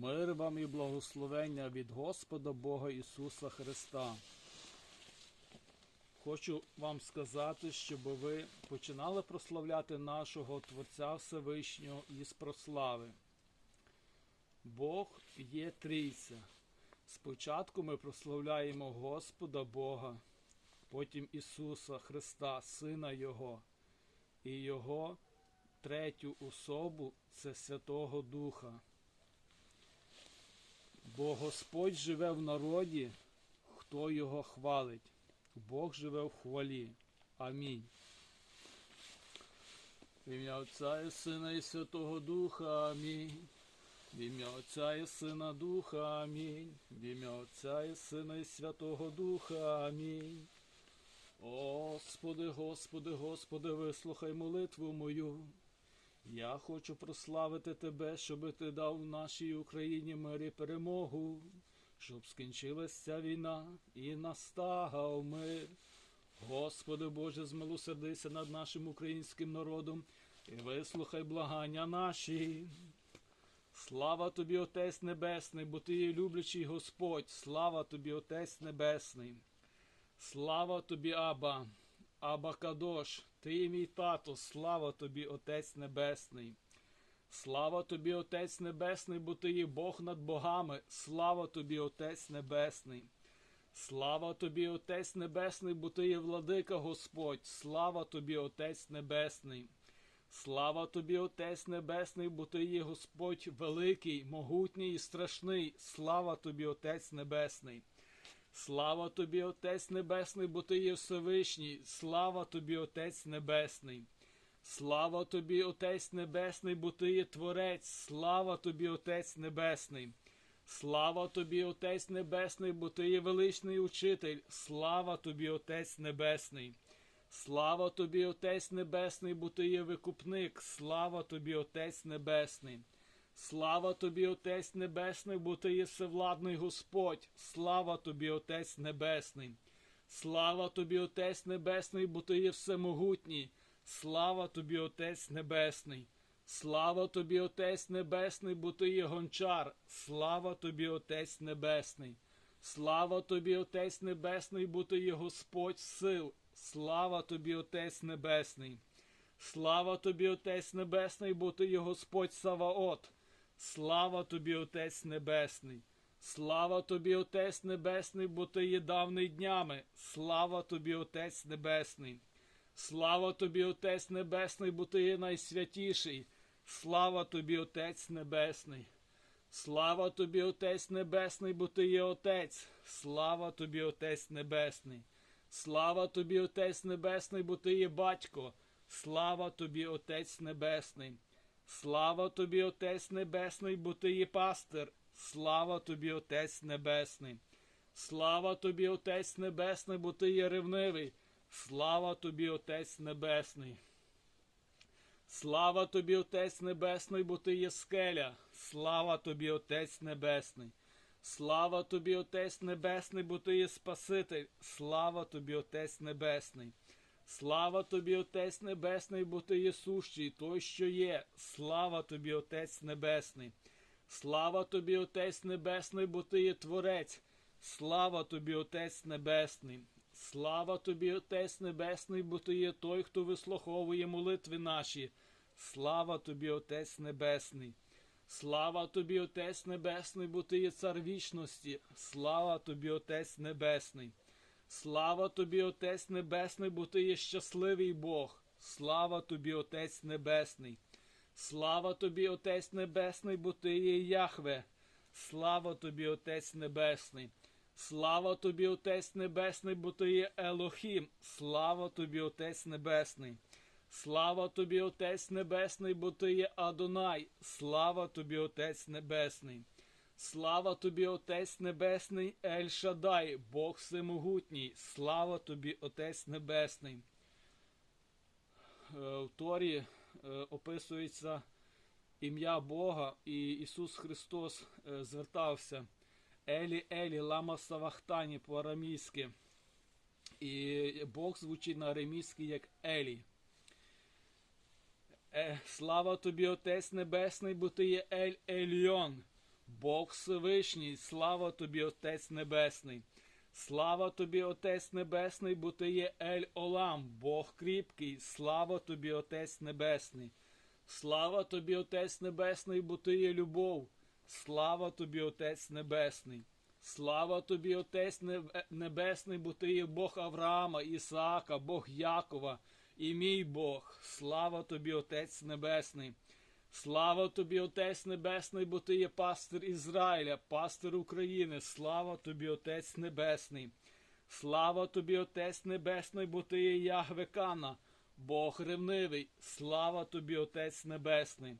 Мир вам і благословення від Господа Бога Ісуса Христа. Хочу вам сказати, щоб ви починали прославляти нашого Творця Всевишнього із прослави. Бог є трійця. Спочатку ми прославляємо Господа Бога, потім Ісуса Христа, Сина Його, і Його третю особу це Святого Духа. Бо Господь живе в народі, хто його хвалить. Бог живе в хвалі. Амінь. В ім'я Отця і Сина і Святого Духа. Амінь. В ім'я Отця і Сина Духа. Амінь. В ім'я Отця і Сина і Святого Духа. Амінь. Господи, Господи, Господи, вислухай молитву мою. Я хочу прославити Тебе, щоб Ти дав нашій Україні мир і перемогу, щоб скінчилася війна і настав мир. Господи Боже, змилосердися над нашим українським народом і вислухай благання наші. Слава тобі, Отець Небесний, бо ти є люблячий Господь, слава тобі, Отець Небесний. Слава тобі, Аба, Аба Кадош, ти мій тато, слава тобі, Отець Небесний. Слава тобі, Отець Небесний, бо ти є Бог над богами, слава тобі, Отець Небесний. Слава тобі, Отець Небесний, бо ти є владика Господь, слава тобі, Отець Небесний. Слава тобі, Отець Небесний, бо ти є Господь великий, могутній і страшний, слава тобі, Отець Небесний. Слава тобі, Отець Небесний, бо ти є Всевишній, слава тобі, Отець Небесний. Слава тобі, Отець Небесний, бо ти є Творець, слава тобі, Отець Небесний. Слава тобі, Отець Небесний, бо ти є величний учитель, слава тобі, Отець Небесний. Слава тобі, Отець Небесний, бо ти є викупник, слава тобі, Отець Небесний. Слава тобі, Отець Небесний, бо ти є всевладний Господь, слава тобі, Отець Небесний. Слава тобі, Отець Небесний, бо ти є всемогутній, слава тобі, Отець Небесний. Слава тобі, Отець Небесний, бо ти є гончар, слава тобі, Отець Небесний. Слава тобі, Отець Небесний, бо ти є Господь сил, слава тобі, Отець Небесний. Слава тобі, Отець Небесний, бо ти є Господь Саваот. Слава тобі, Отець Небесний. Слава тобі, Отець Небесний, бо ти є давний днями. Слава тобі, Отець Небесний. Слава тобі, Отець Небесний, бо ти є найсвятіший. Слава тобі, Отець Небесний. Слава тобі, Отець Небесний, бо ти є Отець. Слава тобі, Отець Небесний. Слава тобі, Отець Небесний, бо ти є батько. Слава тобі, Отець Небесний. Слава тобі, Отець Небесний, бо ти є пастир. Слава тобі, Отець Небесний. Слава тобі, Отець Небесний, бо ти є ревнивий. Слава тобі, Отець Небесний. Слава тобі, Отець Небесний, бо ти є скеля. Слава тобі, Отець Небесний. Слава тобі, Отець Небесний, бо ти є Спаситель. Слава тобі, Отець Небесний. Слава тобі, Отець Небесний, бо ти є сущий, той, що є. Слава тобі, Отець Небесний. Слава тобі, Отець Небесний, бо ти є Творець. Слава тобі, Отець Небесний. Слава тобі, Отець Небесний, бо ти є той, хто вислуховує молитви наші. Слава тобі, Отець Небесний. Слава тобі, Отець Небесний, бо ти є цар вічності. Слава тобі, Отець Небесний. Слава тобі, Отець Небесний, бо ти є щасливий Бог. Слава тобі, Отець Небесний. Слава тобі, Отець Небесний, бо ти є Яхве. Слава тобі, Отець Небесний. Слава тобі, Отець Небесний, бо ти є Елохім. Слава тобі, Отець Небесний. Слава тобі, Отець Небесний, бо ти є Адонай. Слава тобі, Отець Небесний. Слава тобі, Отець Небесний, Ель Шадай, Бог всемогутній. Слава тобі, Отець Небесний. Е, В Торі е, описується ім'я Бога, і Ісус Христос е, звертався Елі Елі, Лама Савахтані по-арамійськи. І Бог звучить на арамійськи як Елі. Слава тобі, Отець Небесний, бо ти є Ель Ельйон. Бог Всевишній, слава тобі, Отець Небесний. Слава тобі, Отець Небесний, бо ти є Ель Олам, Бог кріпкий, слава тобі, Отець Небесний. Слава тобі, Отець Небесний, бо ти є любов. Слава тобі, Отець Небесний. Слава тобі, Отець Небесний, бо ти є Бог Авраама, Ісаака, Бог Якова і мій Бог. Слава тобі, Отець Небесний. Слава тобі, Отець Небесний, бо ти є пастир Ізраїля, пастир України. Слава тобі, Отець Небесний. Слава тобі, Отець Небесний, бо ти є Ягвекана, Бог ревнивий. Слава тобі, Отець Небесний.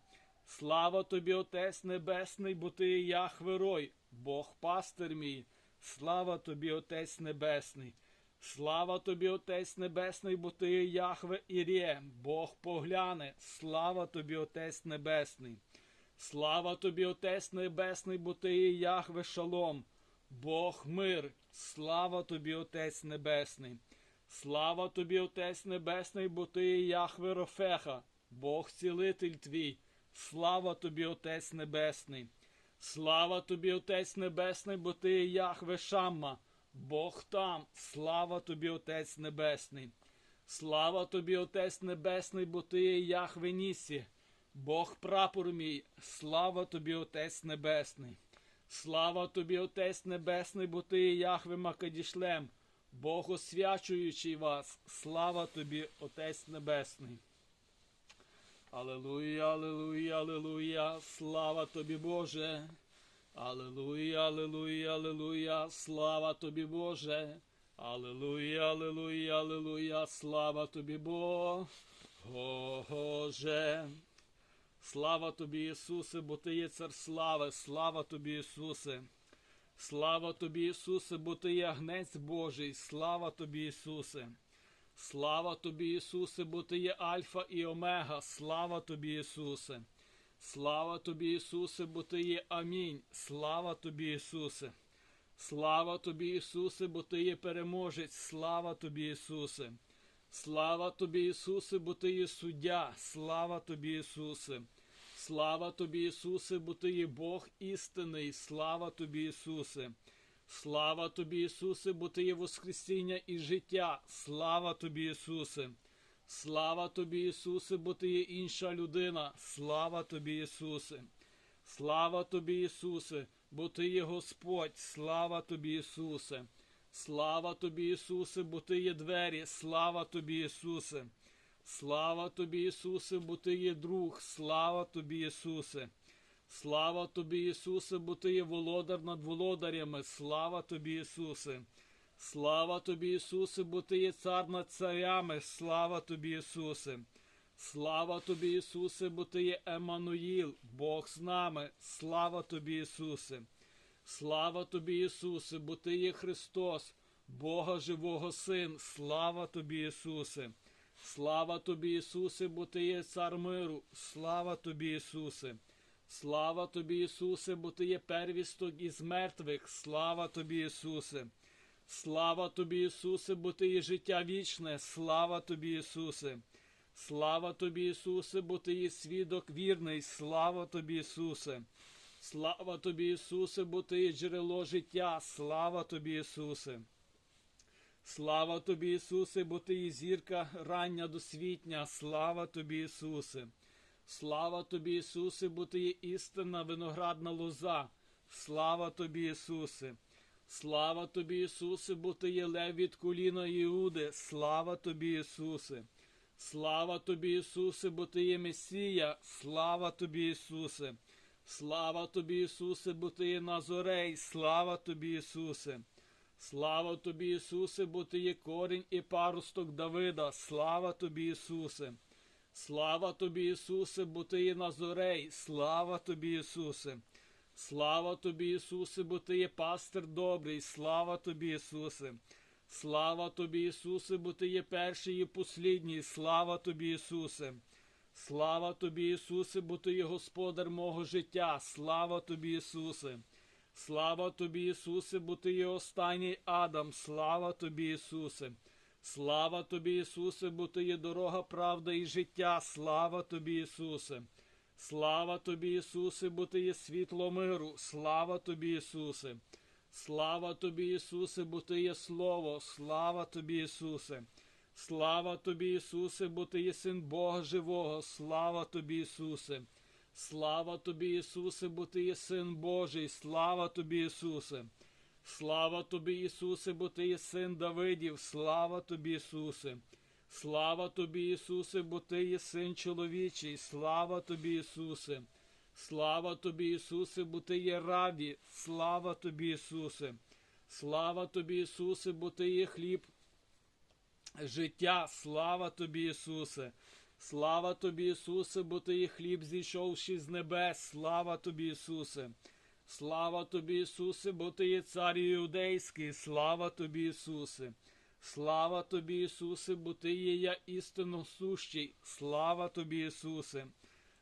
Слава тобі, Отець Небесний, бо ти є Яхверой, Бог пастир мій. Слава тобі, Отець Небесний. Слава тобі, Отець Небесний, бо ти є Яхве Ірє, Бог погляне. Слава тобі, Отець Небесний. Слава тобі, Отець Небесний, бо ти Яхве Шалом, Бог мир. Слава тобі, Отець Небесний. Слава тобі, Отець Небесний, бо ти Яхве Рофеха, Бог цілитель твій. Слава тобі, Отець Небесний. Слава тобі, Отець Небесний, бо ти Яхве Шамма, Бог там. Слава тобі, Отець Небесний. Слава тобі, Отець Небесний, бо ти є Яхве Нісі, Бог прапор мій. Слава тобі, Отець Небесний. Слава тобі, Отець Небесний, бо ти є Яхве Макадішлем, Бог освячуючий вас. Слава тобі, Отець Небесний. Алелуя, алелуя, алелуя, слава тобі, Боже. Алелуя, алелуя, алелуя, слава тобі, Боже. Алелуя, алелуя, алелуя, слава тобі, Боже. Слава тобі, Ісусе, бо ти є цар слави, слава тобі, Ісусе. Слава тобі, Ісусе, бо ти є агнець Божий, слава тобі, Ісусе. Слава тобі, Ісусе, бо ти є Альфа і Омега, слава тобі, Ісусе. Слава тобі, Ісусе, бо ти є Амінь. Слава тобі, Ісусе. Слава тобі, Ісусе, бо ти є переможець, слава тобі, Ісусе. Слава тобі, Ісусе, бо ти є суддя, слава тобі, Ісусе. Слава тобі, Ісусе, бо ти є Бог істинний, слава тобі, Ісусе. Слава тобі, Ісусе, бо ти є Воскресіння і життя. Слава тобі, Ісусе. Слава тобі, Ісусе, бо ти є інша людина. Слава тобі, Ісусе. Слава тобі, Ісусе, бо ти є Господь. Слава тобі, Ісусе. Слава тобі, Ісусе, бо ти є двері. Слава тобі, Ісусе. Слава тобі, Ісусе, бо ти є друг. Слава тобі, Ісусе. Слава тобі, Ісусе, бо ти є володар над володарями. Слава тобі, Ісусе. Слава тобі, Ісусе, бо ти є цар над царями. Слава тобі, Ісусе. Слава тобі, Ісусе, бо ти є Еммануїл, Бог з нами. Слава тобі, Ісусе. Слава тобі, Ісусе, бо ти є Христос, Бога живого Син. Слава тобі, Ісусе. Слава тобі, Ісусе, бо ти є цар миру. Слава тобі, Ісусе. Слава тобі, Ісусе, бо ти є первісток із мертвих. Слава тобі, Ісусе. Слава тобі, Ісусе, бо ти є життя вічне. Слава тобі, Ісусе. Слава тобі, Ісусе, бо ти є свідок вірний. Слава тобі, Ісусе. Слава тобі, Ісусе, бо ти є джерело життя. Слава тобі, Ісусе. Слава тобі, Ісусе, бо ти є зірка рання досвітня. Слава тобі, Ісусе. Слава тобі, Ісусе, бо ти є істинна виноградна лоза. Слава тобі, Ісусе. Слава тобі, Ісусе, бо ти є лев від коліна Іуди. Слава тобі, Ісусе. Слава тобі, Ісусе, бо ти є Месія. Слава тобі, Ісусе. Слава тобі, Ісусе, бо ти є Назорей. Слава тобі, Ісусе. Слава тобі, Ісусе, бо ти є корінь і паросток Давида. Слава тобі, Ісусе. Слава тобі, Ісусе, бо ти є Назорей. Слава тобі, Ісусе. Слава тобі, Ісусе, бо ти є пастир добрий. Слава тобі, Ісусе. Слава тобі, Ісусе, бо ти є перший і послідній. Слава тобі, Ісусе. Слава тобі, Ісусе, бо ти є господар мого життя. Слава тобі, Ісусе. Слава тобі, Ісусе, бо ти є останній Адам. Слава тобі, Ісусе. Слава тобі, Ісусе, бо ти є дорога, правда і життя. Слава тобі, Ісусе. Слава тобі, Ісусе, бо ти є світло миру. Слава тобі, Ісусе. Слава тобі, Ісусе, бо ти є Слово. Слава тобі, Ісусе. Слава тобі, Ісусе, бо ти є син Бога живого. Слава тобі, Ісусе. Слава тобі, Ісусе, бо ти є син Божий. Слава тобі, Ісусе. Слава тобі, Ісусе, бо ти є син Давидів. Слава тобі, Ісусе. Слава тобі, Ісусе, бо ти є син чоловічий. Слава тобі, Ісусе. Слава тобі, Ісусе, бо ти є раві. Слава тобі, Ісусе. Слава тобі, Ісусе, бо ти є хліб життя. Слава тобі, Ісусе. Слава тобі, Ісусе, бо ти є хліб, зійшовши з небес. Слава тобі, Ісусе. Слава тобі, Ісусе, бо ти є цар іудейський. Слава тобі, Ісусе. Слава тобі, Ісусе, бо ти є я істинно сущий. Слава тобі, Ісусе.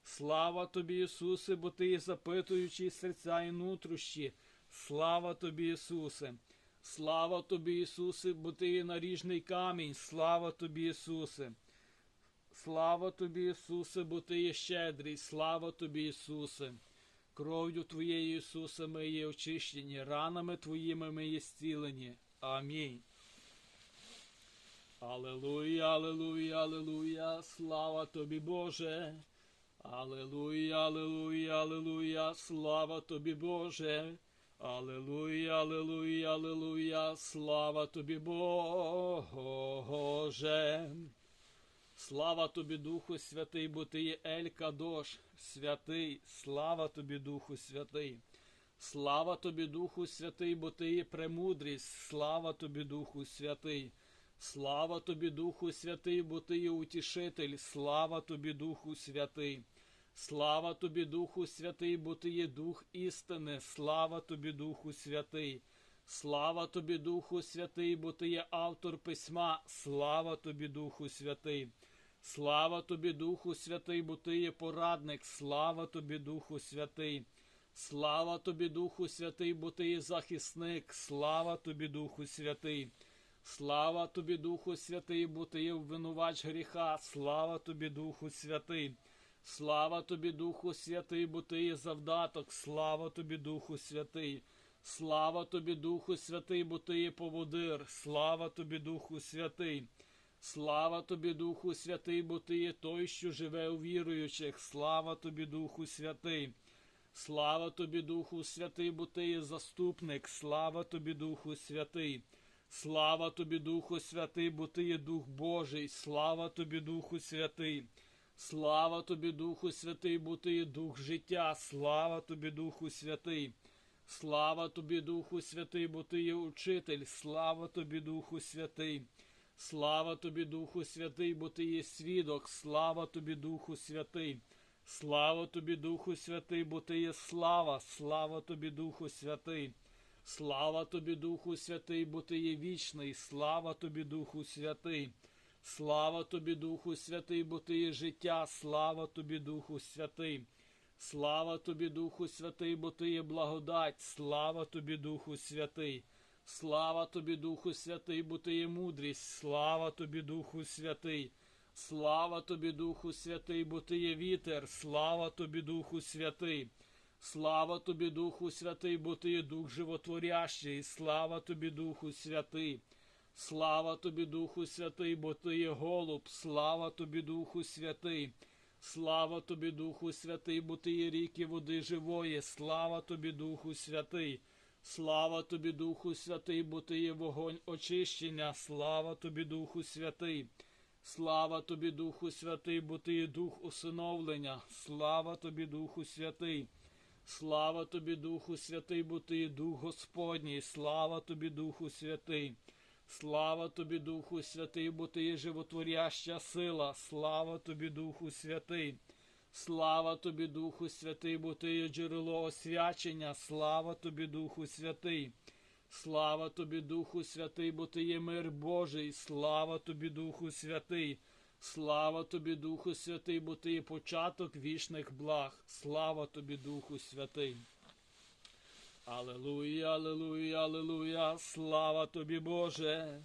Слава тобі, Ісусе, бо ти є запитуючий серця і нутрощі. Слава тобі, Ісусе. Слава тобі, Ісусе, бо ти є наріжний камінь. Слава тобі, Ісусе. Слава тобі, Ісусе, бо ти є щедрий. Слава тобі, Ісусе. Кров'ю Твоєю, Ісусе, ми є очищені, ранами Твоїми ми є зцілені. Амінь. Алелуя, алелуя, алелуя, слава тобі, Боже. Алелуя, алелуя, алелуя, слава тобі, Боже. Алелуя, алелуя, алелуя, слава тобі, Боже. Слава тобі, Духу Святий, бо ти є Ель Кадош, святий, слава тобі, Духу Святий. Слава тобі, Духу Святий, бо ти є премудрість, слава тобі, Духу Святий. Слава тобі, Духу Святий, бо ти є утішитель, слава тобі, Духу Святий. Слава тобі, Духу Святий, бо ти є Дух істини, слава тобі, Духу Святий. Слава тобі, Духу Святий, бо ти є автор письма, слава тобі, Духу Святий. Слава тобі, Духу Святий, бо ти є порадник, слава тобі, Духу Святий. Слава тобі, Духу Святий, бо ти є захисник, слава тобі, Духу Святий. Слава тобі, Духу Святий, бо ти є обвинувач гріха, слава тобі, Духу Святий. Слава тобі, Духу Святий, бо ти є завдаток, слава тобі, Духу Святий. Слава тобі, Духу Святий, бо ти є поводир, слава тобі, Духу Святий. Слава тобі, Духу Святий, бо ти є той, що живе у віруючих, слава тобі, Духу Святий. Слава тобі, Духу Святий, бо ти є заступник, слава тобі, Духу Святий. Слава тобі, Духу Святий, бо ти є Дух Божий, слава тобі, Духу Святий. Слава тобі, Духу Святий, бо ти є Дух життя, слава тобі, Духу Святий. Слава тобі, Духу Святий, бо ти є учитель, слава тобі, Духу Святий. Слава тобі, Духу Святий, бо ти є свідок, слава тобі, Духу Святий. Слава тобі, Духу Святий, бо ти є слава, слава тобі, Духу Святий. Слава тобі, Духу Святий, бо ти є вічний, слава тобі, Духу Святий. Слава тобі, Духу Святий, бо ти є життя, слава тобі, Духу Святий. Слава тобі, Духу Святий, бо ти є благодать, слава тобі, Духу Святий. Слава тобі, Духу Святий, бо ти є мудрість, слава тобі, Духу Святий. Слава тобі, Духу Святий, бо ти є вітер, слава тобі, Духу Святий. Слава тобі, Духу Святий, бо ти є Дух животворящий, слава тобі, Духу Святий. Слава тобі, Духу Святий, бо ти є голуб, слава тобі, Духу Святий. Слава тобі, Духу Святий, бо ти є ріки води живої, слава тобі, Духу Святий. Слава тобі, Духу Святий, бо ти є вогонь очищення, слава тобі, Духу Святий. Слава тобі, Духу Святий, бо ти є дух усиновлення, слава тобі, Духу Святий. Слава тобі, Духу Святий, бо ти є Дух Господній, слава тобі, Духу Святий. Слава тобі, Духу Святий, бо ти є животворяща сила, слава тобі, Духу Святий. Слава тобі, Духу Святий, бо ти є джерело освячення, слава тобі, Духу Святий. Слава тобі, Духу Святий, бо ти є мир Божий, слава тобі, Духу Святий. Слава тобі, Духу Святий, бо ти є початок вічних благ. Слава тобі, Духу Святий. Алелуя, алелуя, алелуя, слава тобі, Боже.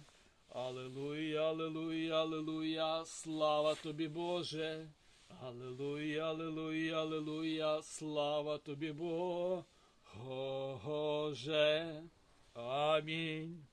Алелуя, алелуя, алелуя, слава тобі, Боже. Аллилуйя, аллилуйя, аллилуйя, слава тобі, Боже. Амінь.